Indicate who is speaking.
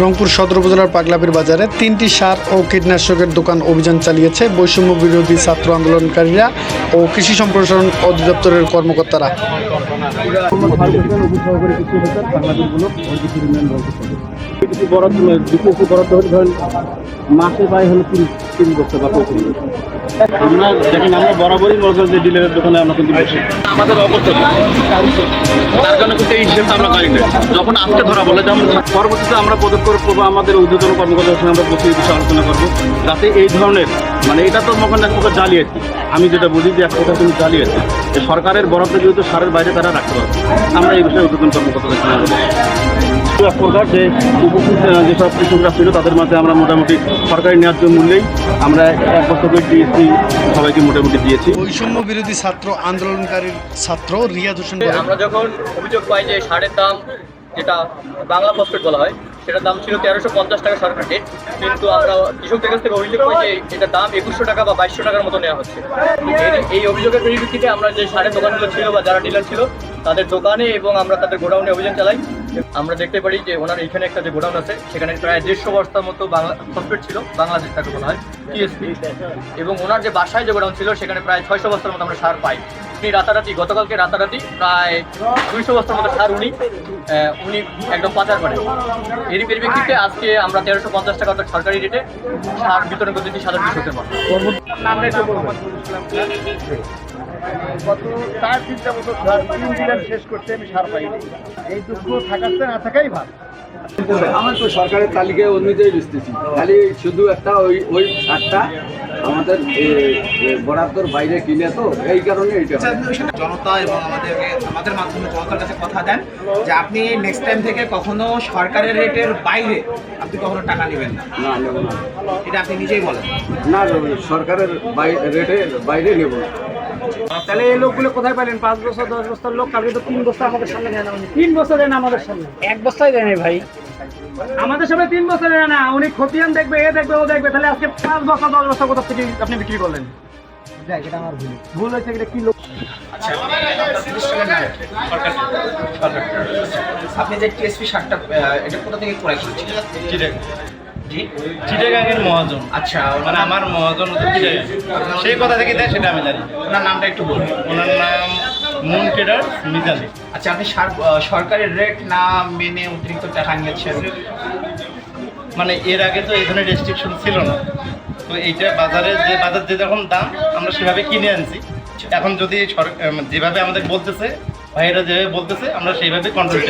Speaker 1: রংপুর সদর উপজেলার পাগলাপির বাজারে তিনটি সার ও কীটনাশকের দোকান অভিযান চালিয়েছে বৈষম্য বিরোধী ছাত্র আন্দোলনকারীরা ও কৃষি সম্প্রসারণ অধিদপ্তরের কর্মকর্তারা।
Speaker 2: কিছু বরাদ্দ নয় বরাদ্দ হলে ধরেন মাসে পাই হলে তিন তিন বছর বা পঁচিশ বছর। আমরা দেখেন আমরা বরাবরই মনে করি যে ডিলারের দোকানে আমরা কিন্তু বসি আমাদের অবস্থা তার জন্য কিন্তু এই হিসেবটা আমরা পাই না। যখন আজকে ধরা বলে যেমন পরবর্তীতে আমরা পদক্ষেপ করব আমাদের উদ্যোতন কর্মকর্তার সঙ্গে আমরা বসে এই বিষয়ে আলোচনা করব। যাতে এই ধরনের মানে এটা তো মনে করেন এক প্রকার জালিয়াতি। আমি যেটা বুঝি যে এক প্রকার কিন্তু জালিয়াতি। যে সরকারের বরাদ্দ যেহেতু সারের বাইরে তারা রাখতে পারবে আমরা এই বিষয়ে উদ্যোতন কর্মকর্তাদের সঙ্গে। এক প্রকার যে উপকৃত যেসব কৃষকরা ছিল তাদের মাঝে আমরা মোটামুটি সরকারি ন্যায্য মূল্যেই আমরা এক বছর করে ডিএসসি সবাইকে মোটামুটি দিয়েছি।
Speaker 1: বৈষম্য বিরোধী ছাত্র আন্দোলনকারীর ছাত্র রিয়াদ হোসেন
Speaker 3: আমরা যখন অভিযোগ পাই যে সারের দাম যেটা বাংলা ফসফেট বলা হয় সেটার দাম ছিল তেরোশো পঞ্চাশ টাকা সরকার রেট কিন্তু আমরা কৃষকদের কাছ থেকে অভিযোগ পাই যে এটার দাম একুশশো টাকা বা বাইশশো টাকার মতো নেওয়া হচ্ছে। এই অভিযোগের পরিপ্রেক্ষিতে আমরা যে সারের দোকানগুলো ছিল বা যারা ডিলার ছিল তাদের দোকানে এবং আমরা তাদের গোডাউনে অভিযান চালাই। আমরা দেখতে পারি যে ওনার এখানে একটা যে গোডাউন আছে, সেখানে প্রায় দেড়শো বস্তার মতো বাংলা ফসফেট ছিল, বাংলাদেশ তাকে বলা হয় টিএসপি এবং ওনার যে বাসায় যে গোডাউন ছিল, সেখানে প্রায় ছয়শো বস্তার মতো আমরা সার পাই। উনি রাতারাতি, গতকালকে রাতারাতি প্রায় দুইশো বস্তার মতো সার উনি উনি একদম পাচার করেন। এরই পরিপ্রেক্ষিতে আজকে আমরা তেরোশো পঞ্চাশ টাকা অর্থাৎ সরকারি রেটে সার বিতরণ করতেছি সাধারণ
Speaker 4: গত চার তিনটা বছর সার তিন ডিলার শেষ করতে আমি সার পাইনি। এই দুঃখ থাকাতে না থাকাই ভালো।
Speaker 5: আমার তো সরকারের তালিকায় অনুযায়ী বুঝতেছি খালি শুধু একটা ওই ওই সারটা আমাদের বরাদ্দর বাইরে কিনে তো এই কারণে হয়।
Speaker 6: জনতা এবং আমাদেরকে আমাদের মাধ্যমে জনতার কাছে কথা দেন যে আপনি নেক্সট টাইম থেকে কখনো সরকারের রেটের বাইরে আপনি কখনো টাকা নেবেন না।
Speaker 5: না নেব না।
Speaker 6: এটা আপনি নিজেই বলেন।
Speaker 5: না সরকারের বাই- রেটের বাইরে নেব না।
Speaker 4: তাহলে এই লোকগুলো কোথায় পাইলেন? পাঁচ বছর দশ বছর লোক কালকে তো তিন বছর আমাদের সামনে দেয় তিন বছর দেন আমাদের সামনে। এক বছরই দেয় ভাই। আমাদের সামনে তিন বছর দেয় না। উনি খতিয়ান দেখবে এ দেখবে ও দেখবে। তাহলে আজকে পাঁচ বছর দশ বছর কোথা থেকে আপনি বিক্রি করলেন? ভুল। হয়েছে এটা কি লোক?
Speaker 6: আপনি যে টিএসপি শার্টটা এটা কোথা থেকে ক্রয় করেছেন জি।
Speaker 2: চিটাগাঙের মহাজন।
Speaker 6: আচ্ছা
Speaker 2: মানে আমার মহাজন হচ্ছে চিটাগাং। সেই কথা থেকে দেয় সেটা আমি জানি।
Speaker 6: ওনার নামটা একটু বলুন।
Speaker 2: ওনার নাম মুন ট্রেডার মিজানি
Speaker 6: আচ্ছা আপনি সরকারের রেট না মেনে অতিরিক্ত টাকা নিয়েছেন?
Speaker 2: মানে এর আগে তো এই ধরনের রেস্ট্রিকশন ছিল না। তো এইটা বাজারে যে বাজার যে রকম দাম আমরা সেভাবে কিনে আনছি। এখন যদি যেভাবে আমাদের বলতেছে ভাইয়েরা যেভাবে বলতেছে আমরা সেইভাবে কন্ট্রোল